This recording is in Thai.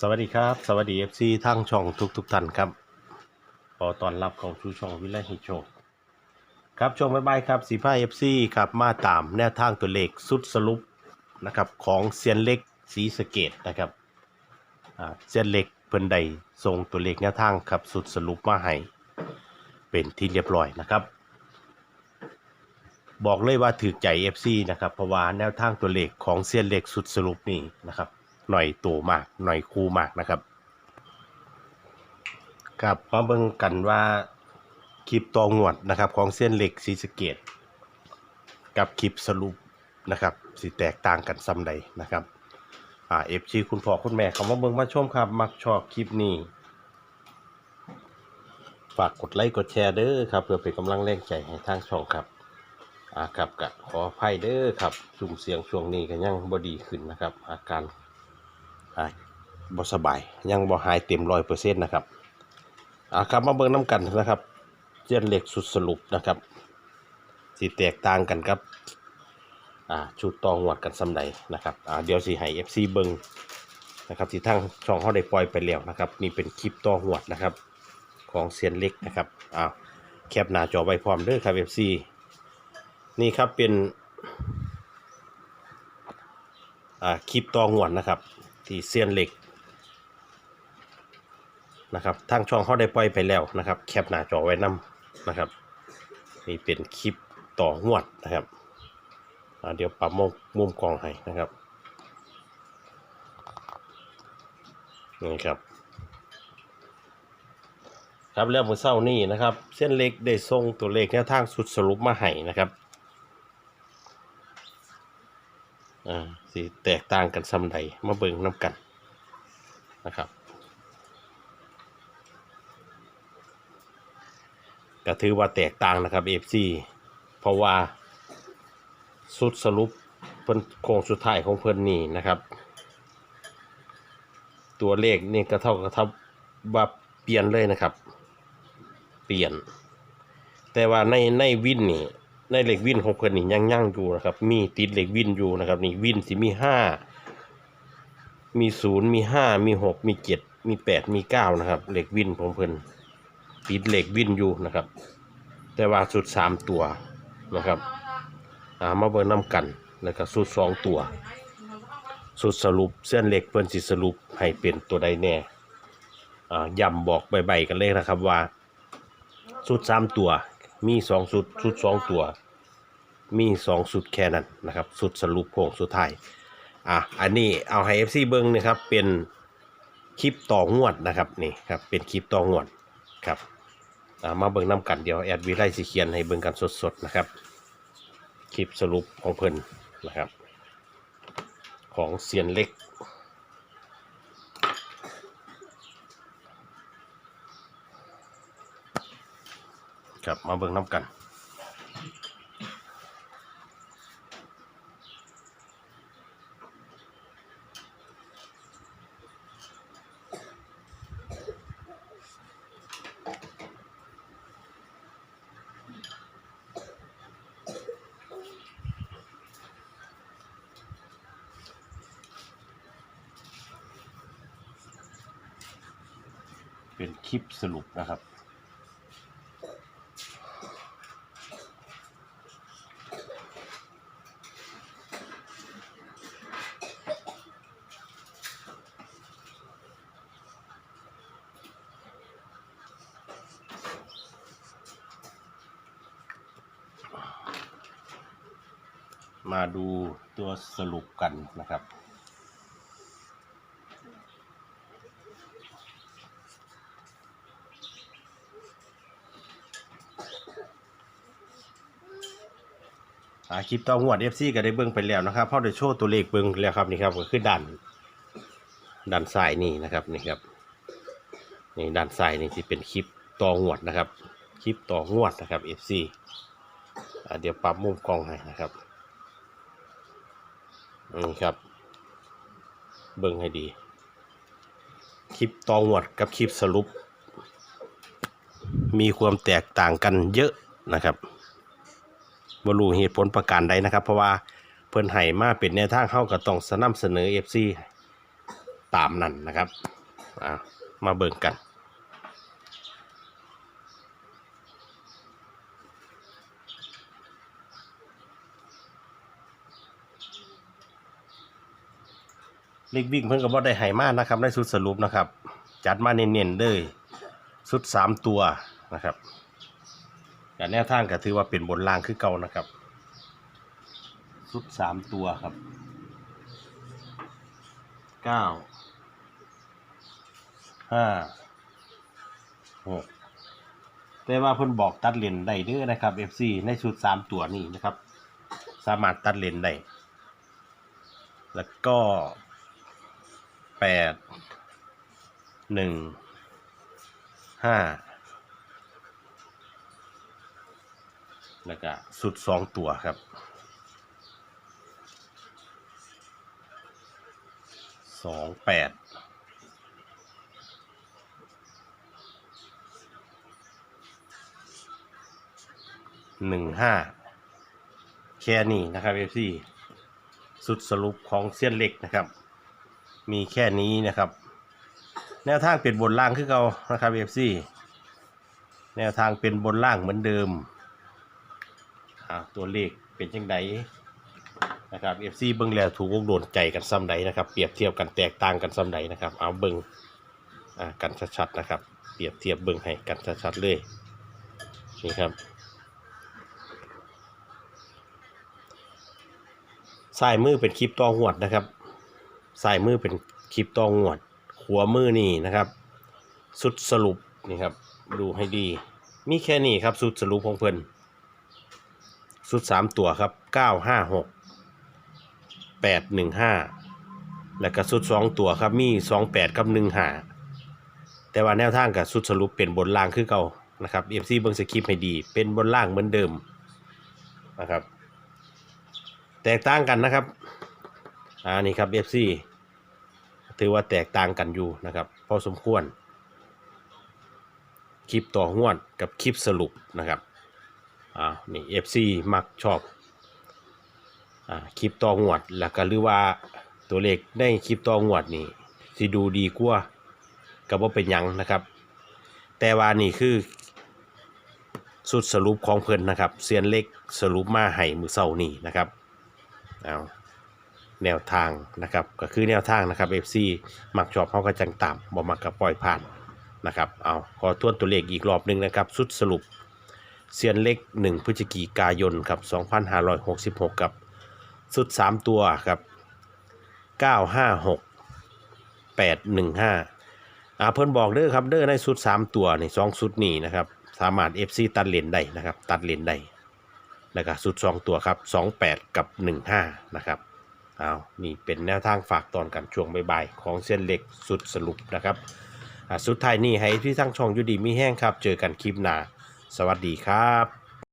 สวัสดีครับ สวัสดี FC ทั้งช่องทุกทุกๆท่านครับขอต้อนรับเข้าสู่ช่องวิไลให้โชครับช่วงบ๊ายบายครับสีผ้า FC ครับมาตามแนวทางตัวเลขสุดสรุปนะครับของเซียนเล็กสีสะเกตนะครับเซียนเล็กเพิ่นใดส่งตัวเลขแนวทางครับสุดสรุปมาให้เป็นที่เรียบร้อยนะครับ บอกเลยว่าถือใจ FC นะครับเพราะว่าแนวทางตัวเลขของเซียนเล็กสุดสรุปนี่นะครับ หน่อยโตมากหน่อยคูมากนะครับครับมาเบิ่งกันว่าคลิปตองวดนะครับ ของเส้นเหล็กสีสเกต กับคลิปสรุปนะครับสิแตกต่างกันซ้ำใดนะครับอ่าเอฟซีคุณพ่อคุณแม่เขามาเบิ่งมาชมครับ มักชอบคลิปนี้ ฝากกดไลค์กดแชร์เด้อครับ เพื่อเป็นกำลังแรงใจให้ทางช่องครับอ่าครับกะขออภัยเด้อครับสุ่มเสียงช่วงนี้ก็ยังบดีขึ้นนะครับ อาการ บสบาย ยังบ่หายเต็มร้อยเปอร์เซ็นต์นะครับอ่าครับมาเบิ่งน้ำกันนะครับเจียนเหล็กสุดสรุปนะครับสิแตกต่างกันครับอ่าชุดตองหวดกันสำใดนะครับอ่าเดี๋ยวสิให้ FC เบิ่งนะครับที่ทั้งช่องเขาได้ปล่อยไปแล้วนะครับนี่เป็นคลิปตองหวดนะครับของเซียนเล็กนะครับอ้าวแคปหน้าจอไว้พร้อมเด้อครับ FC นี่ครับเป็นอ่าคลิปตองหวดนะครับ ที่เซียนเหล็กนะครับทางช่องเขาได้ปล่อยไปแล้วนะครับ แคปหน้าจอไว้นํนะครับนี่เป็นคลิปต่องวดนะครับเดี๋ยวปรับมุมมุมกล้องให้นะครับนี่ครับ ครับแล้วมือเศร้านี่นะครับ เส้นเล็กได้ส่งตัวเลขแนวทางสุดสรุปมาให้นะครับอ่า สีแตกต่างกันซ้ำใดมาเบิ่งน้ำกันนะครับก็ถือว่าแตกต่างนะครับ FC เพราะว่าสุดสรุปเพิ่นโครงสุดท้ายของเพิ่นนี่นะครับ ตัวเลขนี่ก็เท่ากับเท่าว่าเปลี่ยนเลยนะครับ เปลี่ยน แต่ว่าในในวินนี่ ในเหล็กวินของเพิ่นนี่ยังยั่งอยู่นะครับ มีติดเหล็กวินอยู่นะครับ นี่วินสิมีห้ามีศูนย์มีห้ามีหกมีเจ็ดมีแปดมีเก้านะครับเหล็กวินของเพิ่นติดเหล็กวินอยู่นะครับ แต่ว่าสุดสามตัวนะครับอ่ามาเบิ่งน้ำกันแล้วก็สุดสองตัว สุดสรุปเส้นเหล็กเพิ่นสิสรุปให้เป็นตัวใดแน่อ่ายำบอกใบๆกันเลยนะครับว่าสุดสามตัว มีสองสุดสุดสองตัว มีสองสุดแค่นั้นนะครับ สุดสรุปโค้งสุดท้ายอะอันนี้เอาให้ FC เบิ้งนะครับเป็นคลิปต่องวดนะครับนี่ครับเป็นคลิปต่องวดครับมาเบิ้งน้ำกันเดี๋ยวแอดวิไลสิเขียนให้เบิ้งกันสดๆนะครับคลิปสรุปของเพิ่นนะครับ ของเซียนเล็ก ครับมาเบิ่งน้ำกัน เป็นคลิปสรุปนะครับ มาดูตัวสรุปกันนะครับ คลิปต่องวด FC ก็ได้เบิ่งไปแล้วนะครับเพราะได้โชว์ตัวเลขเบิ่งแล้วครับนี่ครับก็คือดันดันซ้ายนี่นะครับนี่ครับนี่ด้านซ้ายนี่ที่เป็นคลิปต่องวดนะครับ คลิปต่องวดนะครับ FC อ่าเดี๋ยวปรับมุมกล้องให้นะครับ นี่ครับ เบิ่งให้ดี คลิปตองหวดกับคลิปสรุป มีความแตกต่างกันเยอะนะครับบรูเหตุผลประการใดนะครับ เพราะว่าเพิ่นให้มาเป็นแนวทางเข้าก็ต้องสนับเสนอ FC ตามนั้นนะครับ มาเบิ่งกัน เลขวิ่งเพิ่นก็บ่ได้ให้มากนะครับในชุดสรุปนะครับ จัดมาเน้นๆเลยชุดสามตัวนะครับการแนวทางก็ถือว่าเป็นบนล่างคือเก่านะครับชุดสามตัวครับเก้าห้าหกแต่ว่าเพิ่นบอกตัดเลนได้เด้อนะครับ FC ในชุดสามตัวนี้นะครับ สามารถตัดเลนได้แล้วก็ ปดหนึ่งห้าแล้วก็สุดสองตัวครับสองแปดหนึ่งห้าแค่นี้นะครับเอฟซีสุดสรุปของเส้นเล็กนะครับ มีแค่นี้นะครับ แนวทางเป็นบนล่างคือเรานะครับ FC แนวทางเป็นบนล่างเหมือนเดิมตัวเลขเป็นจังไดนะครับ FC เบิ่งแล้วถูกอกโดนใจกันซ้ำใดนะครับ เปรียบเทียบกันแตกต่างกันซ้ำใดนะครับ เอาเบิงอ่ากันชัดๆนะครับ เปรียบเทียบเบิ่งให้กันชัดๆเลยนี่ครับซ้ายมือเป็นคลิปต่อหวดนะครับ ซ้ายมือเป็นคลิปตองวดหัวมือนี่นะครับ สุดสรุปนี่ครับ ดูให้ดี มีแค่นี้ครับสุดสรุปของเพิ่นสุดสามตัวครับเก้าห้าหกแปดหนึ่งห้าแล้วก็สุดสองตัวครับมีสองแปดกับหนึ่งห้าแต่ว่าแนวทางกับสุดสรุปเป็นบนล่างคือเก่านะครับเอฟซีเบิ้งสคริปให้ดี เป็นบนล่างเหมือนเดิมนะครับ แตกต่างกันนะครับ อ่านี่ครับ FC ถือว่าแตกต่างกันอยู่นะครับพอสมควร คลิปต่อหวดกับคลิปสรุปนะครับอ่านี่ FC มักชอบอ่าคลิปต่อหวดแล้วก็หรือว่าตัวเลขในคลิปต่อหวดนี่สิดูดีกว่ากับว่าเป็นยังนะครับ แต่ว่านี่คือสุดสรุปของเพิ่นนะครับเซียนเล็กสรุปมาให้มือเศร้านี่นะครับเอา แนวทางนะครับก็คือแนวทางนะครับ FC มักชอบเขาก็จังตามบ่มักก็ปล่อยผ่านนะครับเอาขอทวนตัวเลขอีกรอบหนึ่งนะครับสุดสรุปเซียนเล็ก 1พฤศจิกายนครับ2566 กับสุด 3 ตัวครับ 956 815อ่าเพิ่นบอกเด้อครับเด้อในสุด 3 ตัวนี่สองสุดนี่นะครับสามารถ FC ตัดเลนได้นะครับตัดเลนได้แล้วก็สุด 2 ตัวครับ 28 กับ 15 นะครับ เอานี่เป็นแนวทางฝากตอนกันช่วงบ่ายๆของเส้นเหล็กสุดสรุปนะครับอะสุดท้ายนี่ให้พี่ทั้งช่องยูดีมีแห้งครับ เจอกันคลิปหน้า สวัสดีครับ